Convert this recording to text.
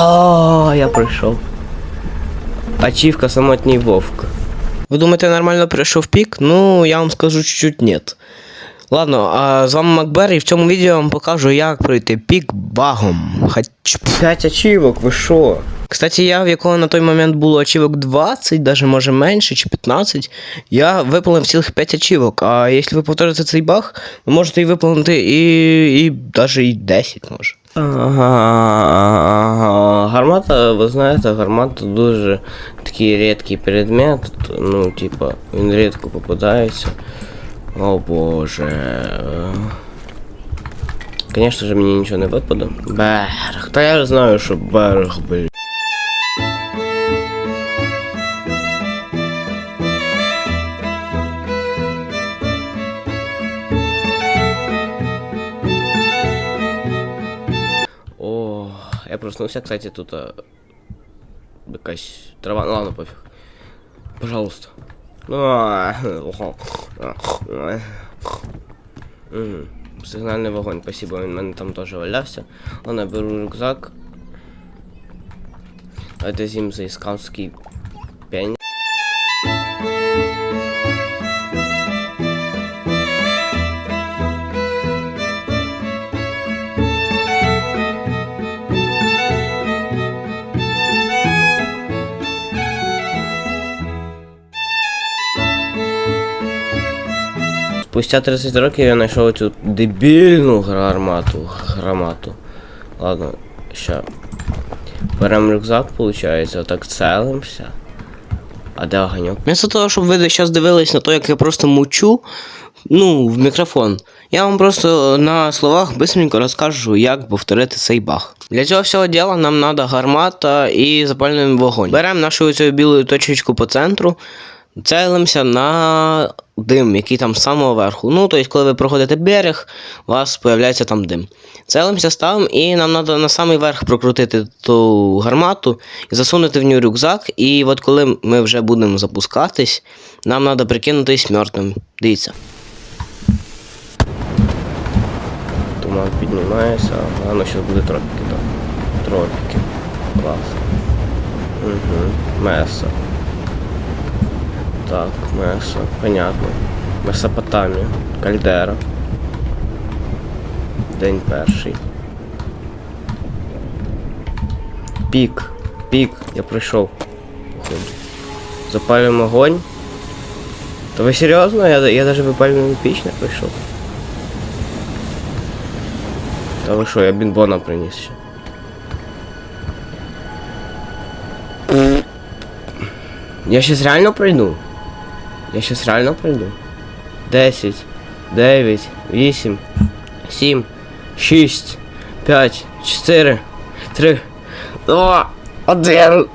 А, я пройшов. Ачівка самотній вовк. Ви думаєте, я нормально пройшов пік? Ну, я вам скажу чуть-чуть нет. Ладно, а з вами Макбер, і в цьому відео я вам покажу, як пройти пік багом. Хоч 5 ачівок, ви що? Кстати, я, в якого на той момент було ачівок 20, даже може менше чи 15, я виповнив цілих 5 ачівок. А якщо ви повторите цей баг, ви можете і виповнити і, і даже і 10 може. Ага. Гармата, ви знаєте, гармата дуже такий рідкий предмет. Ну, типа, він рідко попадається. О боже. Конечно же, мені нічого не випаде. Берег. Та я ж знаю, що берег, блін. О, я проснулся, кстати, тут а, якась трава. Ну ладно, пофіг. Пожалуйста. Сигнальний вогонь, спасибо, він в мене там теж валявся. Ладно, беру рюкзак. А це зім Спустя 30 років я знайшов цю дебільну гармату. Громату. Ладно, ща. Беремо рюкзак, виходить, отак целимося. А де огоньок? Вместо того, щоб ви зараз дивились на те, як я просто мучу, ну, в мікрофон. Я вам просто на словах быстренько розкажу, як повторити цей баг. Для цього всього діла нам треба гармата і запалюємо вогонь. Беремо нашу цю білу точечку по центру, целимося на дим, який там з самого верху. Ну, тобто, коли ви проходите берег, у вас з'являється там дим. Целимося, ставимо, і нам треба на самий верх прокрутити ту гармату і засунути в нього рюкзак. І от коли ми вже будемо запускатись, нам треба прикинутись мертвим. Дивіться. Туман піднімається, а воно зараз буде тропіки, так. Тропіки. Клас. Угу. Меса. Так, Меса, понятно. Месопотамія, Кальдера. День перший. Пік. Пік. Я прийшов. Запалюємо огонь. Та ви серйозно? Я, я даже випалювальну піч не прийшов. Та ви що, я бінбона приніс ще. Я щас реально пройду? Я сейчас реально пройду? 10, 9, 8, 7, 6, 5, 4, 3, 2, 1.